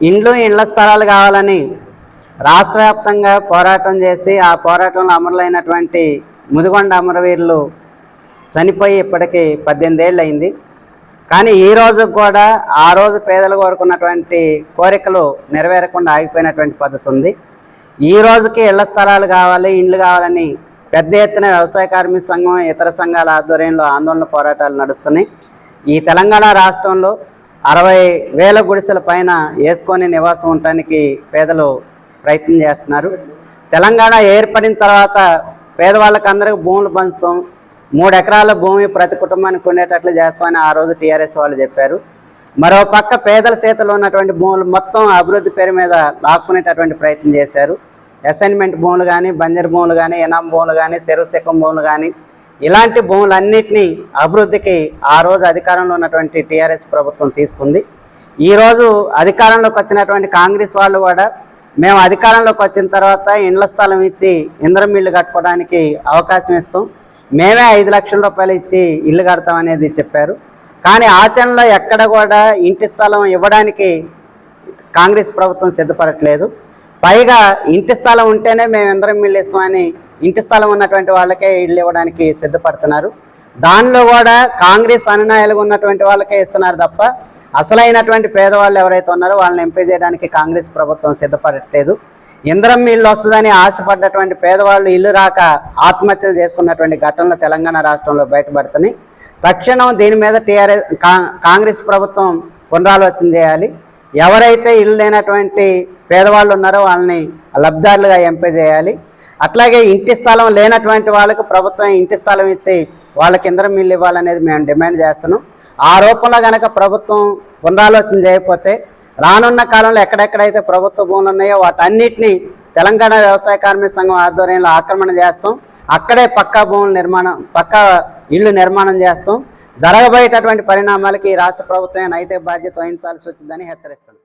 ఇండ్లు ఇండ్ల స్థలాలు కావాలని రాష్ట్ర వ్యాప్తంగా పోరాటం చేసి ఆ పోరాటంలో అమరులైనటువంటి ముదిగొండ అమరవీరులు చనిపోయి ఇప్పటికీ పద్దెనిమిది ఏళ్ళు అయింది కానీ ఈ రోజు కూడా ఆ రోజు పేదలు కోరుకున్నటువంటి కోరికలు నెరవేరకుండా ఆగిపోయినటువంటి పద్ధతి ఉంది. ఈ రోజుకి ఇళ్ళ స్థలాలు కావాలి ఇండ్లు కావాలని పెద్ద ఎత్తున వ్యవసాయ కార్మిక సంఘం ఇతర సంఘాల ఆధ్వర్యంలో ఆందోళన పోరాటాలు నడుస్తున్నాయి. ఈ తెలంగాణ రాష్ట్రంలో అరవై వేల గుడిసెల పైన వేసుకొని నివాసం ఉండటానికి పేదలు ప్రయత్నం చేస్తున్నారు. తెలంగాణ ఏర్పడిన తర్వాత పేదవాళ్ళకి అందరికీ భూములు పంచుతాం. మూడు ఎకరాల భూమి ప్రతి కుటుంబానికి ఉండేటట్లు చేస్తామని ఆ రోజు టీఆర్ఎస్ వాళ్ళు చెప్పారు. మరో పక్క పేదల చేతిలో ఉన్నటువంటి భూములు మొత్తం అభివృద్ధి పేరు మీద లాక్కునేటటువంటి ప్రయత్నం చేశారు. అసైన్మెంట్ భూములు కానీ బంజర్ భూములు కానీ ఎనాం భూములు కానీ చెరువు శకం భూములు కానీ ఇలాంటి భూములన్నింటినీ అభివృద్ధికి ఆ రోజు అధికారంలో ఉన్నటువంటి టీఆర్ఎస్ ప్రభుత్వం తీసుకుంది. ఈరోజు అధికారంలోకి వచ్చినటువంటి కాంగ్రెస్ వాళ్ళు కూడా మేము అధికారంలోకి వచ్చిన తర్వాత ఇండ్ల స్థలం ఇచ్చి ఇంద్రం ఇల్లు కట్టుకోవడానికి అవకాశం ఇస్తాం. మేమే ఐదు లక్షల రూపాయలు ఇచ్చి ఇల్లు కడతాం అనేది చెప్పారు. కానీ ఆచరణలో ఎక్కడ కూడా ఇంటి స్థలం ఇవ్వడానికి కాంగ్రెస్ ప్రభుత్వం సిద్ధపడట్లేదు. పైగా ఇంటి స్థలం ఉంటేనే మేము ఇంద్రం ఇల్లు ఇస్తామని ఇంటి స్థలం ఉన్నటువంటి వాళ్ళకే ఇళ్ళు ఇవ్వడానికి సిద్ధపడుతున్నారు. దానిలో కూడా కాంగ్రెస్ అనునాయాలుగా ఉన్నటువంటి వాళ్ళకే ఇస్తున్నారు తప్ప అసలైనటువంటి పేదవాళ్ళు ఎవరైతే ఉన్నారో వాళ్ళని ఎంపీ చేయడానికి కాంగ్రెస్ ప్రభుత్వం సిద్ధపడట్లేదు. ఇంద్రం ఇల్లు వస్తుందని ఆశపడ్డటువంటి పేదవాళ్ళు ఇల్లు రాక ఆత్మహత్యలు చేసుకున్నటువంటి ఘటనలు తెలంగాణ రాష్ట్రంలో బయటపడుతున్నాయి. తక్షణం దీని మీద టీఆర్ఎస్ కాంగ్రెస్ ప్రభుత్వం పునరాలోచన చేయాలి. ఎవరైతే ఇల్లు లేనటువంటి పేదవాళ్ళు ఉన్నారో వాళ్ళని లబ్ధారులుగా ఎంపిక చేయాలి. అట్లాగే ఇంటి స్థలం లేనటువంటి వాళ్ళకు ప్రభుత్వం ఇంటి స్థలం ఇచ్చి వాళ్ళకి ఇంద్రం ఇల్లు ఇవ్వాలనేది మేము డిమాండ్ చేస్తున్నాం. ఆ రూపంలో కనుక ప్రభుత్వం పునరాలోచన చేయకపోతే రానున్న కాలంలో ఎక్కడెక్కడైతే ప్రభుత్వ భూములు ఉన్నాయో వాటన్నిటిని తెలంగాణ వ్యవసాయ కార్మిక సంఘం ఆధ్వర్యంలో ఆక్రమణ చేస్తాం. అక్కడే పక్కా భూముల నిర్మాణం పక్కా ఇళ్ళు నిర్మాణం చేస్తాం. జరగబోయేటటువంటి పరిణామాలకి ఈ రాష్ట్ర ప్రభుత్వం అయితే బాధ్యత వహించాల్సి వచ్చిందని హెచ్చరిస్తుంది